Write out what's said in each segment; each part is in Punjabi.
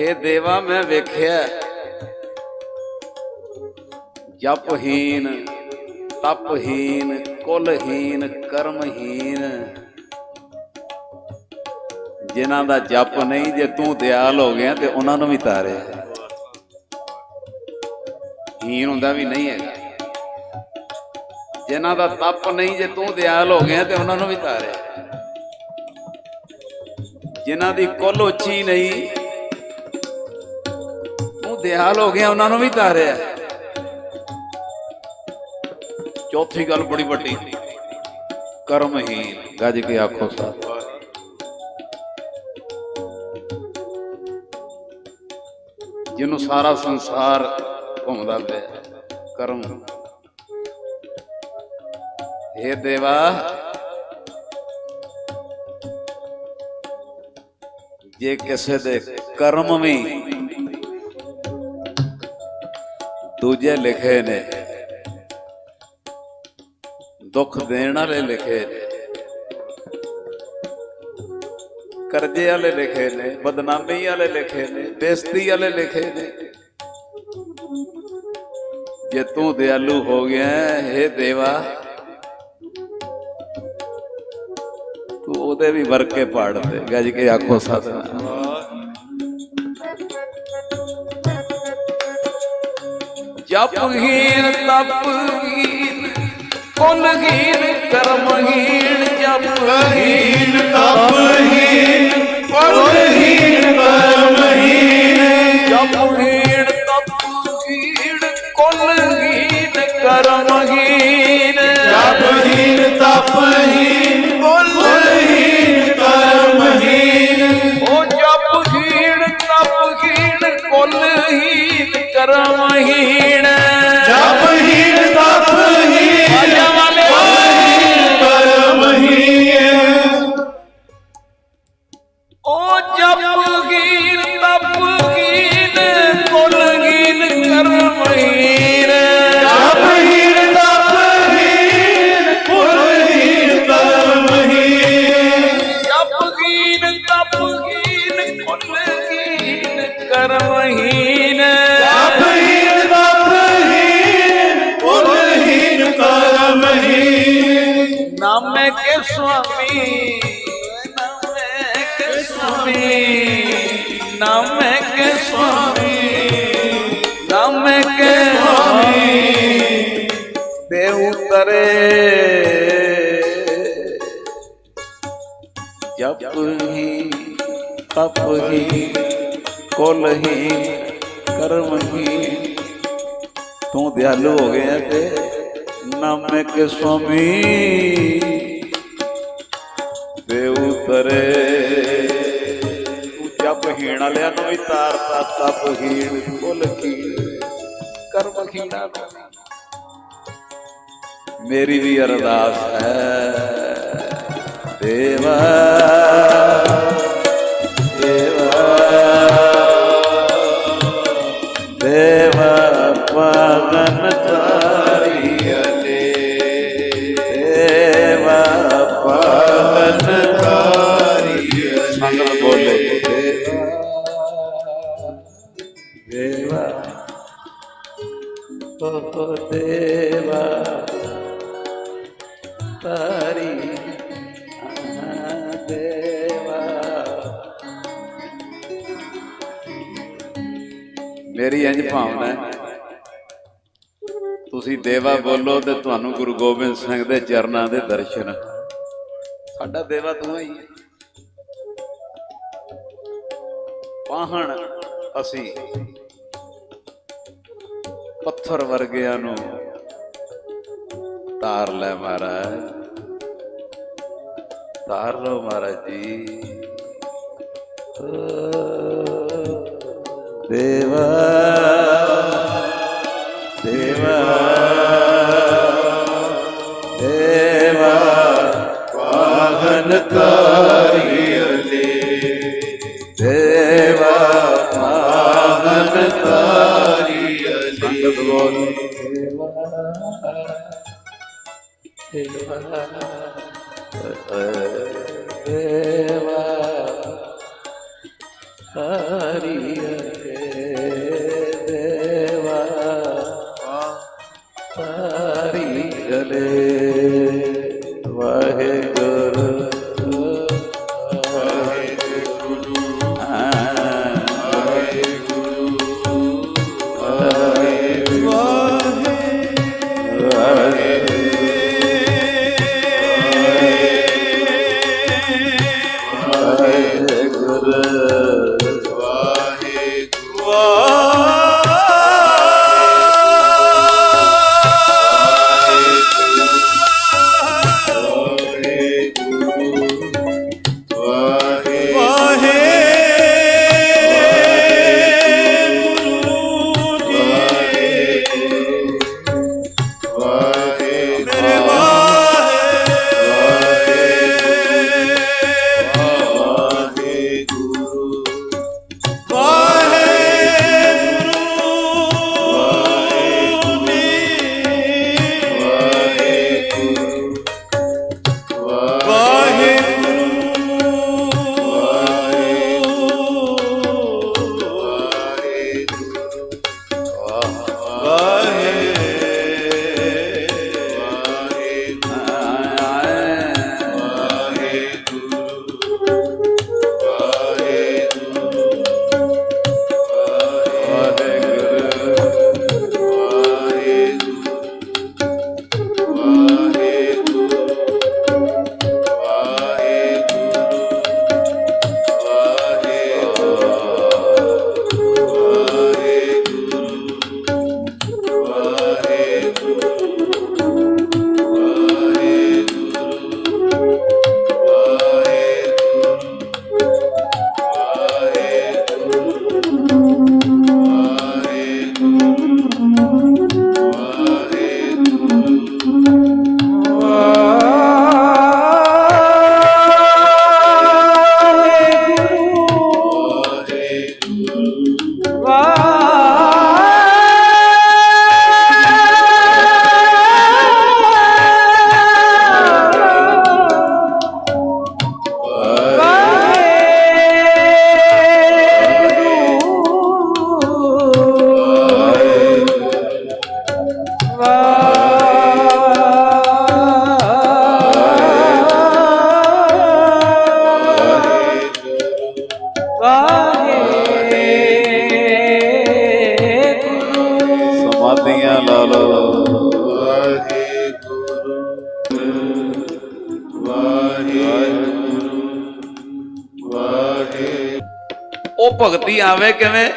हे ਦੇਵਾ ਮੈਂ ਵੇਖਿਆ। ਜਪਹੀਨ, ਤਪਹੀਨ, ਕੁਲਹੀਨ, ਕਰਮਹੀਨ। ਜਿਨ੍ਹਾਂ ਦਾ ਜਪ ਨਹੀਂ, ਜੇ ਤੂੰ ਦਿਆਲ ਹੋ ਗਿਆ ਤੇ ਉਹਨਾਂ ਨੂੰ ਵੀ ਤਾਰਿਆ। ਹੀਨ ਹੁੰਦਾ ਵੀ ਨਹੀਂ ਹੈਗਾ। ਜਿਨ੍ਹਾਂ ਦਾ ਤਪ ਨਹੀਂ, ਜੇ ਤੂੰ ਦਿਆਲ ਹੋ ਗਿਆ ਤੇ ਉਹਨਾਂ ਨੂੰ ਵੀ ਤਾਰਿਆ। ਜਿਨ੍ਹਾਂ ਦੀ ਕੁੱਲ ਉੱਚੀ ਨਹੀਂ ਤੂੰ ਹੋ ਗਿਆ ਉਹਨਾਂ ਨੂੰ ਵੀ ਤਾਰਿਆ। ਚੌਥੀ ਗੱਲ ਬੜੀ ਵੱਡੀ। ਕਰਮਹੀਨ ਗੱਜ ਕੇ ਆਖੋ ਸਾਹਿਬ ਜਿਹਨੂੰ ਸਾਰਾ ਸੰਸਾਰ ਘੁੰਮਦਾ ਪਿਆ, ਕਰਮ। ਇਹ ਦੇਵਾ, ਜੇ ਕਿਸੇ ਦੇ ਕਰਮ ਵੀ ਦੂਜੇ ਲਿਖੇ ਨੇ। ਦੁੱਖ ਦੇਣ ਵਾਲੇ ਲਿਖੇ ਨੇ। ਕਰਜ਼ੇ ਵਾਲੇ ਲਿਖੇ ਨੇ, ਬਦਨਾਮੀ ਵਾਲੇ ਲਿਖੇ ਨੇ, ਬੇਇੱਜ਼ਤੀ ਵਾਲੇ ਲਿਖੇ ਨੇ। ਜੇ ਤੂੰ ਦਿਆਲੂ ਹੋ ਗਿਆ, ਹੈ ਦੇਵਾ, ਤੂੰ ਉਹਦੇ ਵੀ ਵਰਕੇ ਪਾੜ ਦੇ। ਗੱਜ ਕੇ ਆਖੋ ਸਤਨਾਮ। ਜਪਹੀਨ ਤਪਹੀਨ ਕੁਲਹੀਨ ਕਰਮਹੀਨ ਜਪਹੀਨ ਤਪਹੀਨ ਕੁਲਹੀਨ ਕਰਮਹੀਨ ਜਪਹੀਨ ਤਪਹੀਨ ਕੁਲਹੀਨ ਕਰਮਹੀਨ ਜਪਹੀਨ ਤਪਹੀਨ ਕੁਲਹੀਨ ਕਰਮਹੀਨ ਉਹ ਜਪਹੀਨ ਤਪਹੀਨ ਕੁਲਹੀਨ ਕਰਮਹੀਨ ਜਪਹੀਨ ਉਤਰੇ ਜਪ ਹੀ, ਤਪ ਹੀ, ਕੁਲ ਹੀ, ਕਰਮ ਹੀ। ਤੂੰ ਦਿਆਲੂ ਹੋ ਗਿਆ ਤੇ ਨਾਮੇ ਕੇ ਸੁਆਮੀ। ਦੇ ਉਤਰੇ। ਤੂੰ ਜਪ ਹੀਣ ਵਾਲਿਆਂ ਨੂੰ ਵੀ ਤਾਰਤਾ ਤਪ ਹੀਣ, ਕੁਲ ਕੀ ਕਰਮ ਹੀਣਾ ਨੂੰ ਮੇਰੀ ਵੀ ਅਰਦਾਸ ਹੈ। ਦੇਵਾ ਦੇਵਾ ਦੇਵਾ ਬੋਲੋ ਤੇ ਤੁਹਾਨੂੰ ਗੁਰੂ ਗੋਬਿੰਦ ਸਿੰਘ ਦੇ ਚਰਨਾਂ ਦੇ ਦਰਸ਼ਨ। ਸਾਡਾ ਦੇਵਾ ਤੂੰ ਹੀ ਹੈ। ਪਾਹਣ ਅਸੀਂ ਪੱਥਰ ਵਰਗਿਆਂ ਨੂੰ ਤਾਰ ਲੈ ਮਹਾਰਾਜ। ਤਾਰ ਲਓ ਮਹਾਰਾਜ ਜੀ। ਦੇਵਾ એવા પાલન કરી ਸਾਰੀ ਗਲੇ ਵਾਹਿਗੁਰੂ ਉਹ ਭਗਤੀ ਆਵੇ ਕਿਵੇਂ?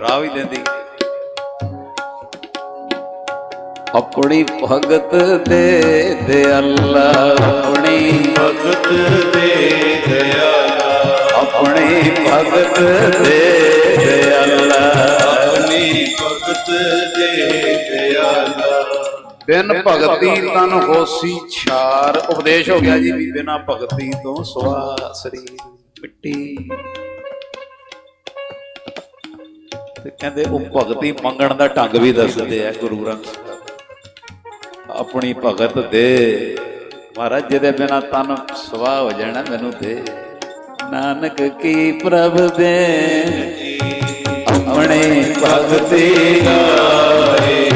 ਰਾਹ ਵੀ ਦਿੰਦੀ ਆਪਣੀ ਭਗਤ ਦੇ ਦੇ ਅੱਲਾ, ਆਪਣੀ ਭਗਤ ਦੇ ਦਇਆਲਾ ਆਪਣੀ ਭਗਤ ਦੇ ਦੇ ਅੱਲਾ। ਆਪਣੀ ਭਗਤ ਦੇ ਦਇਆਲਾ ਬਿਨ ਭਗਤੀ ਤਨ ਹੋਸੀ ਛਾਰ। ਉਪਦੇਸ਼ ਹੋ ਗਿਆ ਜੀ ਵੀ ਬਿਨਾ ਭਗਤੀ ਤੋਂ ਸਵਾ ਸਰੀਰ। ਮਿੱਟੀ ਤੇ ਕਹਿੰਦੇ ਉਹ ਭਗਤੀ ਮੰਗਣ ਦਾ ਢੰਗ ਵੀ ਦੱਸਦੇ ਆ ਗੁਰੂ ਗ੍ਰੰਥ ਆਪਣੀ ਭਗਤ ਦੇ, ਮਹਾਰਾਜ ਜਿਹਦੇ ਬਿਨਾ ਤਨ ਸਵਾ ਹੋ ਜਾਣਾ, ਮੈਨੂੰ ਦੇ। ਨਾਨਕ ਕੀ ਪ੍ਰਭ ਦੇ ਆਪਣੇ ਭਗਤੀ ਗਾਏ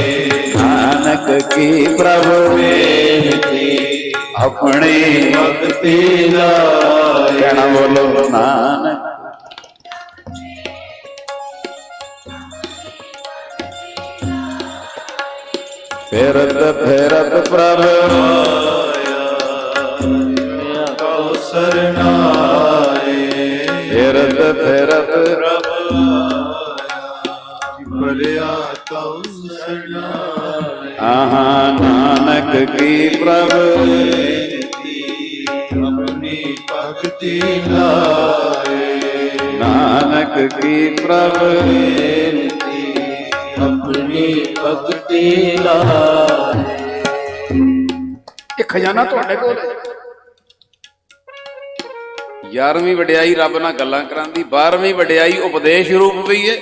ਨਾਨਕ ਕੀ ਪ੍ਰਭ ਦੇ ਆਪਣੀ ਭਗਤੀ ਲਾਏ ਕਹਿਣਾ ਬੋਲੋ। ਨਾਨਕ ਫੇਰਤ ਫੇਰਤ ਪ੍ਰਭ। ਕਉ ਸਰਨਾਏ ਫੇਰਤ ਫੇਰਤ ਪ੍ਰਭ। ਭਲਿਆ ਕਉ ਸਰਨਾਏ ਆਹਾਂ ਨਾਨਕ ਕੀ ਪ੍ਰਭ। ਭਗਤੀ ਲਾਏ ਨਾਨਕ ਕੀ ਪ੍ਰਭ ਬੇਨਤੀ ਆਪਣੀ ਭਗਤੀ ਲਾਏ। ਇਹ ਖਜ਼ਾਨਾ ਤੁਹਾਡੇ ਕੋਲ ਹੈ। 11ਵੀਂ ਵਡਿਆਈ ਰੱਬ ਨਾਲ ਗੱਲਾਂ ਕਰਾਂਦੀ 12ਵੀਂ ਵਡਿਆਈ ਉਪਦੇਸ਼ ਰੂਪ ਵੀ ਹੈ।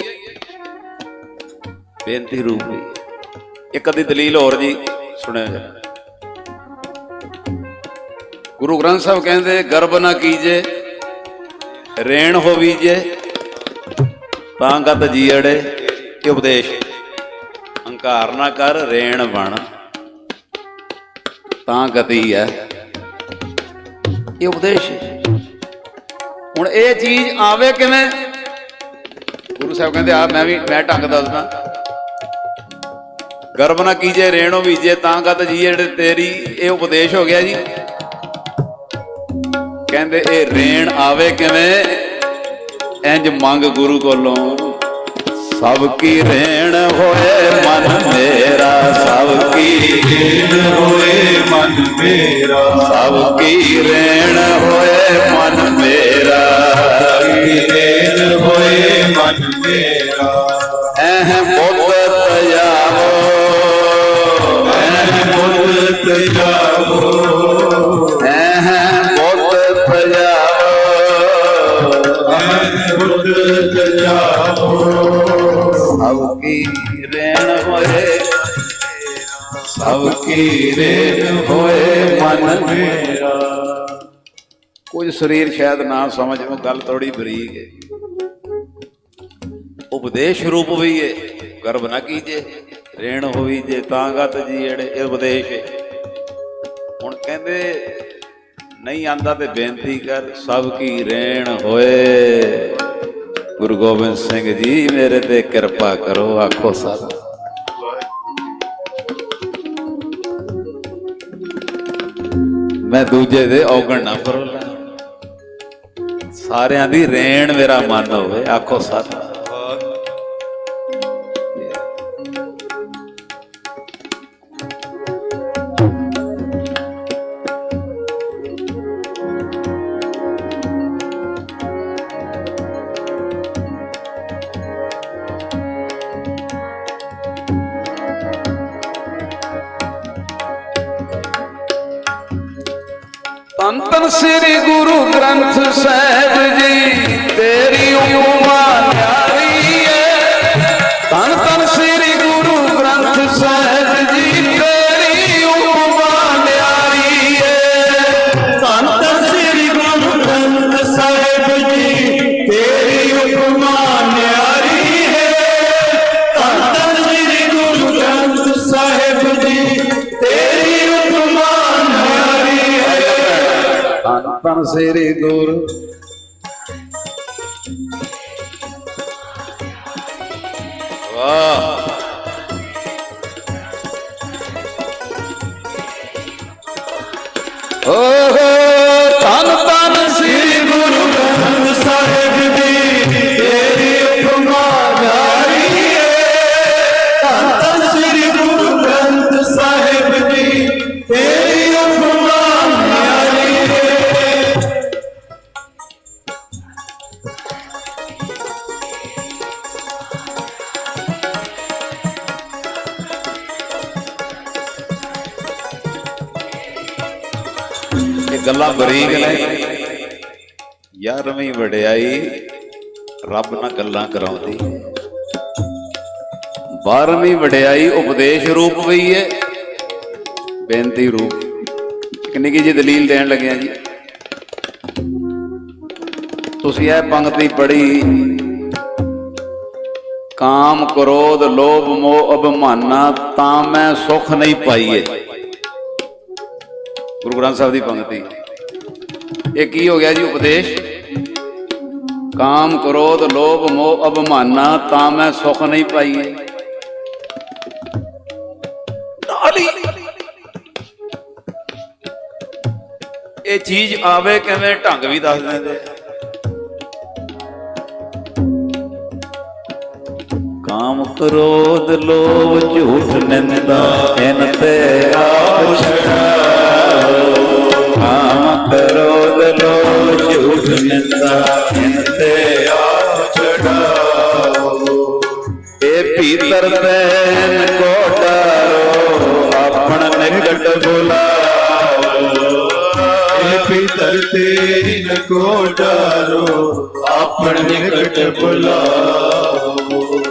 ਬੇਨਤੀ ਰੂਪ ਵੀ। ਇੱਕ ਅੱਧੀ ਦਲੀਲ ਹੋਰ ਜੀ ਸੁਣਿਆ ਜਾ ਗੁਰੂ ਗ੍ਰੰਥ ਸਾਹਿਬ ਕਹਿੰਦੇ ਗਰਭ ਨਾ ਕੀਜੇ, ਰੇਣ ਹੋਵੀਜੇ, ਤਾਂ ਗਤ ਜੀੜੇ ਇਹ ਉਪਦੇਸ਼। ਹੰਕਾਰ ਨਾ ਕਰ, ਰੇਣ ਬਣ, ਤਾਂ ਗਤੀ ਹੈ। ਇਹ ਉਪਦੇਸ਼ ਹੁਣ ਇਹ ਚੀਜ਼ ਆਵੇ ਕਿਵੇਂ? ਗੁਰੂ ਸਾਹਿਬ ਕਹਿੰਦੇ, ਆ ਮੈਂ ਵੀ, ਮੈਂ ਢੰਗ ਦੱਸਦਾ। ਗਰਭ ਨਾ ਕੀਜੇ, ਰੇਣੋ ਵੀਜੇ ਤਾਂ ਗਤ ਜੀਏ ਜਿਹੜੇ ਤੇਰੀ, ਇਹ ਉਪਦੇਸ਼ ਹੋ ਗਿਆ ਜੀ। ਕਹਿੰਦੇ ਇਹ ਰੇਣ ਆਵੇ ਕਿਵੇਂ? ਇੰਜ ਮੰਗ ਗੁਰੂ ਕੋਲੋਂ। ਸਭ ਕੀ ਰੇਣ ਹੋਏ ਮਨ ਮੇਰਾ, ਸਭ ਕੀ ਦੀਨ ਹੋਏ ਮਨ ਮੇਰਾ। ਸਭ ਕੀ ਰੇਣ ਹੋਏ ਮਨ ਮੇਰਾ। ਦੀਨ ਹੋਏ ਮਨ ਮੇਰਾ ਐਹ ਬੁੱਧ ਤਜਾਵੋ। ਐ ਬੁੱਧ ਤਜਾਵੋ। ਸਭ ਰੇਣ ਹੋਏ। ਸਭ ਕੀ ਰੇਣ ਹੋਏ ਮਨ ਮੇਰਾ। ਕੁਝ ਸਰੀਰ ਸ਼ਾਇਦ ਨਾ ਸਮਝ, ਉਹ ਗੱਲ ਥੋੜੀ ਬਰੀਕ ਹੈ। ਉਪਦੇਸ਼ ਰੂਪ ਵੀ ਹੈ ਗਰਭ ਨਾ ਕੀਜੇ। ਰੇਣ ਹੋਈ ਜੇ ਤਾਂ ਗਤ ਜੀ ਜਿਹੜੇ ਉਪਦੇਸ਼ ਹੁਣ ਕਹਿੰਦੇ, ਨਹੀਂ ਆਂਦਾ ਤੇ ਬੇਨਤੀ ਕਰ, ਸਭ ਕੀ ਰੇਣ ਹੋਏ। ਗੁਰੂ ਗੋਬਿੰਦ ਸਿੰਘ ਜੀ, ਮੇਰੇ ਤੇ ਕਿਰਪਾ ਕਰੋ, ਆਖੋ ਸਭ ਮੈਂ ਦੂਜੇ ਦੇ ਔਗਣ ਨਾ ਫਰੋਲਾ ਸਾਰਿਆਂ ਦੀ ਰੇਣ ਮੇਰਾ ਮਨ ਹੋਵੇ, ਆਖੋ ਸਤ ਤਨ ਸ੍ਰੀ ਗੁਰੂ ਗ੍ਰੰਥ ਸਾਹਿਬ ਜੀ ਤੇਰੀ ਉਪਮਾ ਤਨ ਤਨ ਸ੍ਰੀ ਇਹ ਗੱਲਾਂ ਬਰੀਕ ਨੇ। ਯਾਰਵੀਂ ਵਡਿਆਈ ਰੱਬ ਨਾਲ ਗੱਲਾਂ ਕਰਾਉਂਦੀ। 12ਵੀਂ ਵਡਿਆਈ ਉਪਦੇਸ਼ ਰੂਪ ਵੀ ਹੈ, ਬੇਨਤੀ ਰੂਪ। ਇੱਕ ਨਿੱਕੀ ਜੀ ਦਲੀਲ ਦੇਣ ਲੱਗਿਆ ਜੀ? ਤੁਸੀਂ ਇਹ ਪੰਕਤੀ ਪੜ੍ਹੀ, ਕਾਮ ਕ੍ਰੋਧ ਲੋਭ ਮੋਹ ਅਭਮਾਨਾ ਤਾਂ ਮੈਂ ਸੁਖ ਨਹੀਂ ਪਾਈਏ। ਗੁਰੂ ਗ੍ਰੰਥ ਸਾਹਿਬ ਦੀ ਪੰਕਤੀ। ਇਹ ਕੀ ਹੋ ਗਿਆ ਜੀ ਉਪਦੇਸ਼? ਕਾਮ ਕ੍ਰੋਧ ਲੋਭ ਮੋਹ ਅਭਮਾਨਾ, ਤਾਂ ਮੈਂ ਸੁਖ ਨਹੀਂ ਪਾਈਏ। ਨਾਲੀ ਇਹ ਚੀਜ਼ ਆਵੇ ਕਿਵੇਂ, ਢੰਗ ਵੀ ਦੱਸ ਦਿੰਦੇ। ਕਾਮ ਕ੍ਰੋਧ ਲੋਭ ਝੂਠ ਨਿੰਦਾ ਇਨ ਤੇ ਆਪ ਛੜਾਓ ਕ੍ਰੋਧ ਲੋਭ ਝੂਠ ਨਿੰਦਾ ਇਨ ਤੇ ਆਪ ਛੜਾਓ ਇਹ ਭੀਤਰ ਤੈਨ ਕੋ ਡਰੋ ਆਪਣ ਨਿਕਟ ਬੁਲਾਓ। ਇਹ ਭੀਤਰ ਤੇਰੀ ਨ ਕੋ